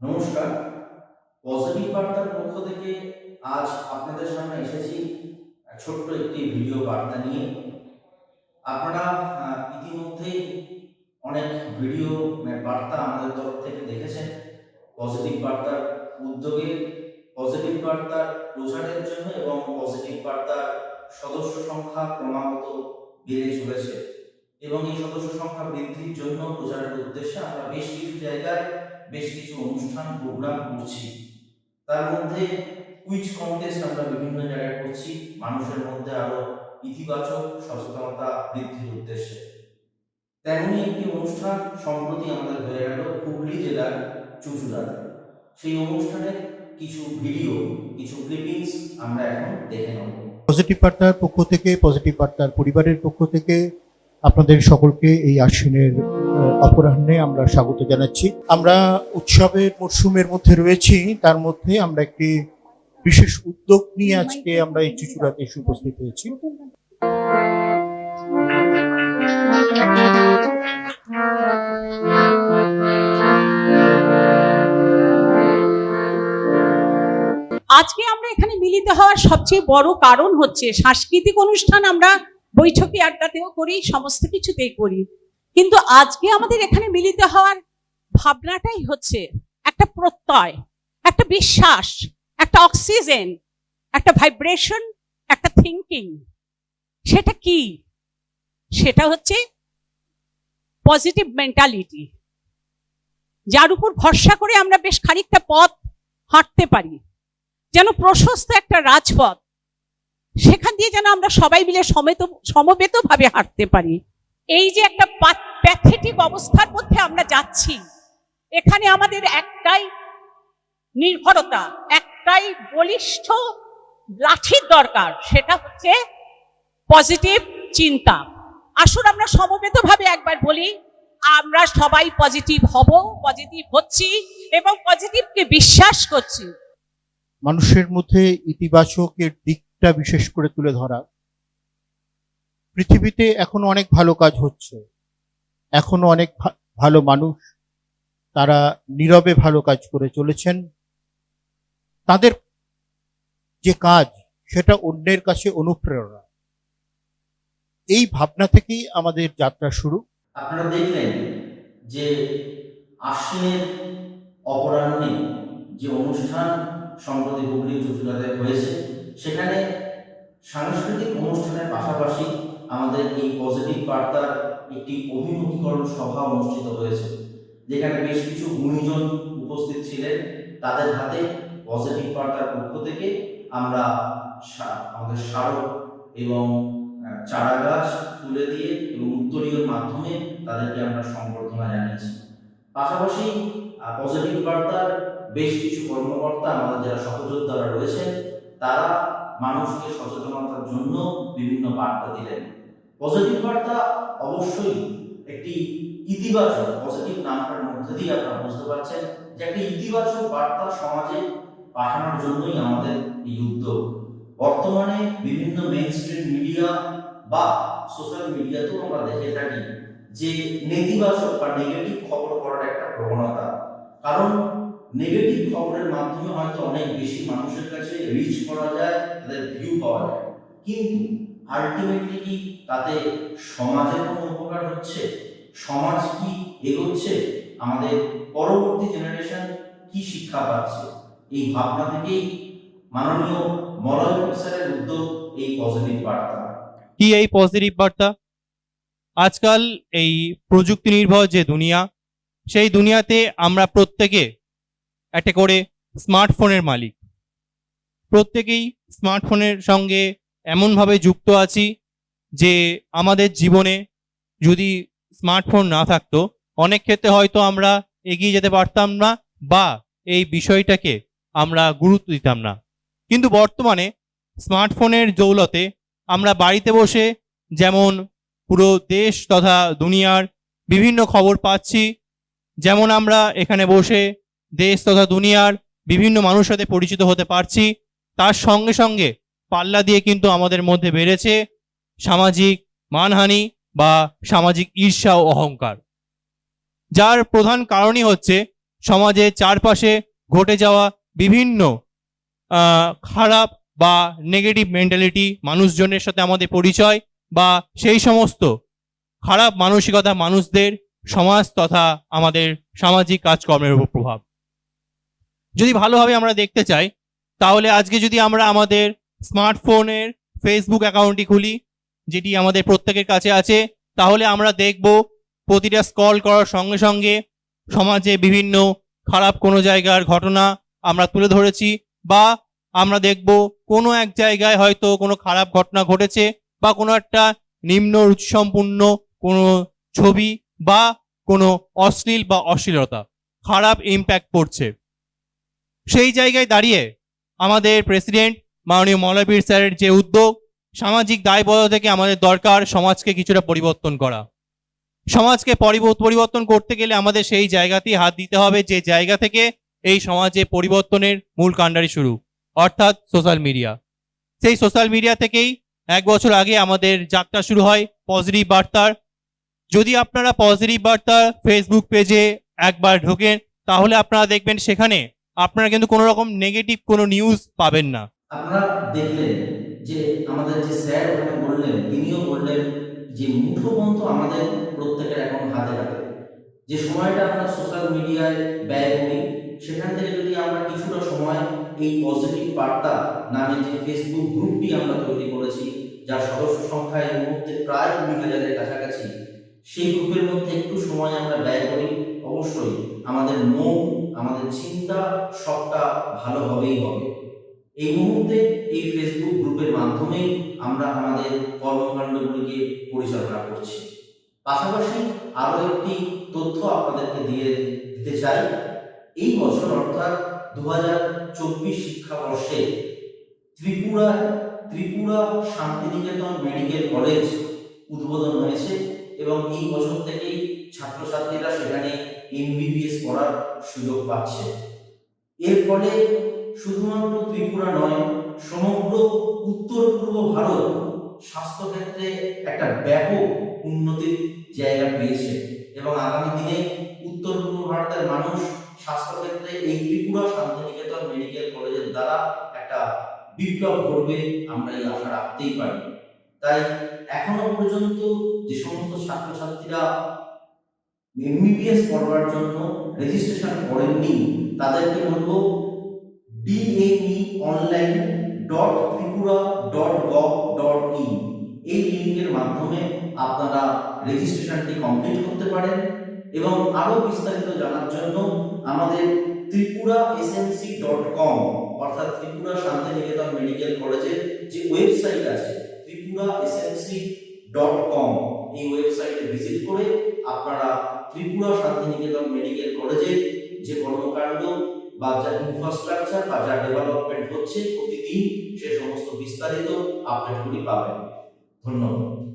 নমস্কার। পজিটিভ বার্তার পক্ষ থেকে আজ আপনাদের সামনে এসেছি ছোট্ট একটি ভিডিও বার্তা নিয়ে। আপনারা ইতিমধ্যেই অনেক ভিডিও মানে বার্তা আমাদের তরফ থেকে দেখেছেন। পজিটিভ বার্তার উদ্যোগে, পজিটিভ বার্তার প্রচারের জন্য এবং পজিটিভ বার্তার সদস্য সংখ্যা ক্রমাগত বেড়ে চলেছে। এবং এই সদস্য সংখ্যা বৃদ্ধির জন্য প্রচারের উদ্দেশ্যে আমরা বেশ কিছু জায়গায় বেশ কিছু অনুষ্ঠান প্রোগ্রাম করছি। তার মধ্যে কুইজ কন্টেস্ট আমরা বিভিন্ন জায়গায় করছি। মানুষের মধ্যে আরও ইতিবাচক সচেতনতা বৃদ্ধির উদ্দেশ্যে। তেমনি একটি অনুষ্ঠান সম্প্রতি আমাদের হয়ে গেল হুগলি জেলার চুচুড়াতে। সেই অনুষ্ঠানের কিছু ভিডিও কিছু ক্লিপিংস আমরা এখন দেখে নেব। পজিটিভ বার্তার পক্ষ থেকে পজিটিভ বার্তার পরিবারের পক্ষ থেকে আপনাদের সকলকে এই আশ্বিনের অপরাহ্নে আমরা স্বাগত জানাচ্ছি। আমরা উৎসবের মরশুমের মধ্যে রয়েছি, তার মধ্যে আমরা একটি বিশেষ উদ্যোগ নিয়ে আজকে আমরা এই চুচুড়াতে এসে উপস্থিত হয়েছি। আজকে আমরা এখানে মিলিত হওয়ার সবচেয়ে বড় কারণ হচ্ছে সাংস্কৃতিক অনুষ্ঠান আমরা বৈঠকে আড্ডাতেও করি, সমস্ত কিছুতেই করি। কিন্তু আজকে আমাদের এখানে মিলিত হওয়ার ভাবনাটাই হচ্ছে একটা প্রত্যয়, একটা বিশ্বাস, একটা অক্সিজেন, একটা ভাইব্রেশন, একটা থিঙ্কিং সেটা কি? সেটা হচ্ছে পজিটিভ মেন্টালিটি। যার উপর ভরসা করে আমরা বেশ খানিকটা পথ হাঁটতে পারি। যেন প্রশস্ত একটা রাজপথ সেখান দিয়ে যেন আমরা সবাই মিলে সমেত সমবেত ভাবে হাঁটতে পারি। এই যে একটা প্যাথেটিক অবস্থার মধ্যে আমরা যাচ্ছি, এখানে আমাদের একটাই নির্ভরতা, একটাই বলিষ্ঠ লাঠির দরকার, সেটা হচ্ছে পজিটিভ চিন্তা। আসুন আমরা সমবেত ভাবে একবার বলি, আমরা সবাই পজিটিভ হব পজিটিভ হচ্ছি এবং পজিটিভকে বিশ্বাস করছি। মানুষের মধ্যে ইতিবাচকের দিকটা বিশেষ করে তুলে ধরা। পৃথিবীতে এখনও অনেক ভালো কাজ হচ্ছে। এখনও অনেক ভালো মানুষ তারা নীরবে ভালো কাজ করে চলেছেন। তাদের যে কাজ, সেটা অন্যের কাছে অনুপ্রেরণা। এই ভাবনা থেকেই আমাদের যাত্রা শুরু। আপনারা দেখলেন যে আশ্বিনের অপরাহ্নে যে অনুষ্ঠান সম্প্রতি হুগলি চুচুড়াতে হয়েছে সেখানে সাংস্কৃতিক অনুষ্ঠানের পাশাপাশি আমাদের এই পজিটিভ বার্তার একটি অভিমুখীকরণ সভা অনুষ্ঠিত হয়েছে, যেখানে বেশ কিছু গুণীজন উপস্থিত ছিলেন। তাদের হাতে পজিটিভ বার্তার পক্ষ থেকে আমরা আমাদের স্মারক এবং চারা গাছ তুলে দিয়ে এবং উত্তরীয় মাধ্যমে তাদেরকে আমরা সম্বর্ধনা জানিয়েছি। পাশাপাশি পজিটিভ বার্তার বেশ কিছু কর্মকর্তা আমাদের যারা সহযোদ্ধারা রয়েছেন তারা মানুষকে সচেতনতার জন্য বিভিন্ন বার্তা দিলেন। পজিটিভ বার্তা অবশ্যই একটি ইতিবাচক পজিটিভ নামটার মধ্যে দিয়ে আপনারা বুঝতে পারছেন যে একটি ইতিবাচক বার্তা সমাজে পাঠানোর জন্যই আমাদের এই উদ্যোগ। বর্তমানে বিভিন্ন মেইন স্ট্রিম মিডিয়া বা সোশ্যাল মিডিয়াতেও আমরা দেখে থাকি যে নেতিবাচক বা নেগেটিভ খবর করার একটা প্রবণতা। কারণ নেগেটিভ খবরের মাধ্যমে হয়তো অনেক বেশি মানুষের কাছে রিচ করা যায়, তাদের ভিউ পাওয়া যায়। কিন্তু আলটিমেটলি কি তাতে সমাজের কোনো উপকার হচ্ছে? সমাজ কি এগোচ্ছে? আমাদের পরবর্তী জেনারেশন কি শিক্ষা পাচ্ছে? এই ভাবনা থেকেই মাননীয় মলয় প্রফেসরের উদ্যোগ এই পজিটিভ বার্তা। কি এই পজিটিভ বার্তা? আজকাল এই প্রযুক্তি নির্ভর যে দুনিয়া, সেই দুনিয়াতে আমরা প্রত্যেকে একটা করে স্মার্টফোনের মালিক। প্রত্যেকেই স্মার্টফোনের সঙ্গে এমনভাবে যুক্ত আছি যে আমাদের জীবনে যদি স্মার্টফোন না থাকতো, অনেক ক্ষেত্রে হয়তো আমরা এগিয়ে যেতে পারতাম না বা এই বিষয়টাকে আমরা গুরুত্ব দিতাম না। কিন্তু বর্তমানে স্মার্টফোনের দৌলতে আমরা বাড়িতে বসে যেমন পুরো দেশ তথা দুনিয়ার বিভিন্ন খবর পাচ্ছি, যেমন আমরা এখানে বসে দেশ তথা দুনিয়ার বিভিন্ন মানুষের সাথে পরিচিত হতে পারছি। তার সঙ্গে সঙ্গে পাল্লা দিয়ে কিন্তু আমাদের মধ্যে বেড়েছে সামাজিক মানহানি বা সামাজিক ঈর্ষা ও অহংকার। যার প্রধান কারণই হচ্ছে সমাজে চারপাশে ঘটে যাওয়া বিভিন্ন খারাপ বা নেগেটিভ মেন্টালিটি মানুষজনের সাথে আমাদের পরিচয় বা সেই সমস্ত খারাপ মানসিকতা মানুষদের সমাজ তথা আমাদের সামাজিক কাজকর্মের উপর প্রভাব। যদি ভালোভাবে আমরা দেখতে চাই, তাহলে আজকে যদি আমরা আমাদের স্মার্টফোনের ফেসবুক অ্যাকাউন্টটি খুলি, যেটি আমাদের প্রত্যেকের কাছে আছে, তাহলে আমরা দেখব প্রতিটা স্কল করার সঙ্গে সঙ্গে সমাজে বিভিন্ন খারাপ কোনো জায়গার ঘটনা আমরা তুলে ধরেছি, বা আমরা দেখব কোনো এক জায়গায় হয়তো কোনো খারাপ ঘটনা ঘটেছে, বা কোনো একটা নিম্ন রুচিসম্পন্ন কোনো ছবি, বা কোনো অশ্লীল বা অশ্লীলতা, খারাপ ইম্প্যাক্ট পড়ছে। সেই জায়গায় দাঁড়িয়ে আমাদের প্রেসিডেন্ট মাননীয় মৌলবীর স্যারের যে উদ্যোগ, সামাজিক দায়বদ্ধতা থেকে আমাদের দরকার সমাজকে কিছুটা পরিবর্তন করা। সমাজকে পরিব- পরিবর্তন করতে গেলে আমাদের সেই জায়গাতেই হাত দিতে হবে যে জায়গা থেকে এই সমাজে পরিবর্তনের মূল কাণ্ডারি শুরু, অর্থাৎ সোশ্যাল মিডিয়া সেই সোশ্যাল মিডিয়া থেকেই এক বছর আগে আমাদের যাত্রা শুরু হয় পজিটিভ বার্তার। যদি আপনারা পজিটিভ বার্তা ফেসবুক পেজে একবার ঢোকেন, তাহলে আপনারা দেখবেন সেখানে আপনারা কিন্তু কোনো রকম নেগেটিভ কোনো নিউজ পাবেন না। আপনারা দেখলেন যে আমাদের যে স্যার ওখানে বললেন, তিনিও বললেন যে মুঠোবন্ধ আমাদের প্রত্যেকের এখন হাতে হাতে যে সময়টা আমরা সোশ্যাল মিডিয়ায় ব্যয় করি, সেখান থেকে যদি আমরা কিছুটা সময় এই পজিটিভ বার্তা নামে যে ফেসবুক গ্রুপটি আমরা তৈরি করেছি, যার সদস্য সংখ্যা এই মুহূর্তে প্রায় কুড়ি হাজারের কাছাকাছি, সেই গ্রুপের মধ্যে একটু সময় আমরা ব্যয় করি, অবশ্যই আমাদের মন আমাদের চিন্তা সবটা ভালোভাবেই হবে। এই মুহূর্তে এই ফেসবুক গ্রুপের মাধ্যমেই আমরা আমাদের কর্মকাণ্ডগুলিকে পরিচালনা করছি। পাশাপাশি আরও একটি তথ্য আপনাদেরকে দিয়ে দিতে চাই। এই বছর অর্থাৎ দু হাজার চব্বিশ শিক্ষাবর্ষে ত্রিপুরা ত্রিপুরা শান্তিনিকেতন মেডিকেল কলেজ উদ্বোধন হয়েছে এবং এই বছর থেকেই ছাত্রছাত্রীরা সেখানে এমবিবিএস পড়ার সুযোগ পাচ্ছে। এর ফলে শুধুমাত্র ত্রিপুরা নয়, সমগ্র উত্তর পূর্ব ভারত স্বাস্থ্যক্ষেত্রে একটা ব্যাপক উন্নতির জায়গা পেয়েছে এবং আগামী দিনে উত্তর পূর্ব ভারতের মানুষ স্বাস্থ্যক্ষেত্রে এই ত্রিপুরা শান্তিনিকেতন মেডিকেল কলেজের দ্বারা একটা বিপ্লব ঘটবে আমরা এই আশা রাখতেই পারি। তাই এখনও পর্যন্ত যে সমস্ত ছাত্রছাত্রীরা এমবিবিএস পড়বার জন্য রেজিস্ট্রেশন করেননি, তাদেরকে বলব DE online dot Tripura dot gov dot in এই লিঙ্কের মাধ্যমে আপনারা রেজিস্ট্রেশনটি কমপ্লিট করতে পারেন। এবং আরও বিস্তারিত জানার জন্য আমাদের ত্রিপুরা এসএমসি ডট কম অর্থাৎ ত্রিপুরা শান্তিনিকেতন মেডিকেল কলেজের যে ওয়েবসাইট আছে, ত্রিপুরা এসএমসি ডট কম এই ওয়েবসাইটে ভিজিট করে আপনারা ত্রিপুরা শান্তিনিকেতন মেডিকেল কলেজে যে কর্মকাণ্ড বা যা ইনফ্রাস্ট্রাকচার বা যা ডেভেলপমেন্ট হচ্ছে প্রতিদিন, সে সমস্ত বিস্তারিত আপডেটগুলি পাবেন। ধন্যবাদ।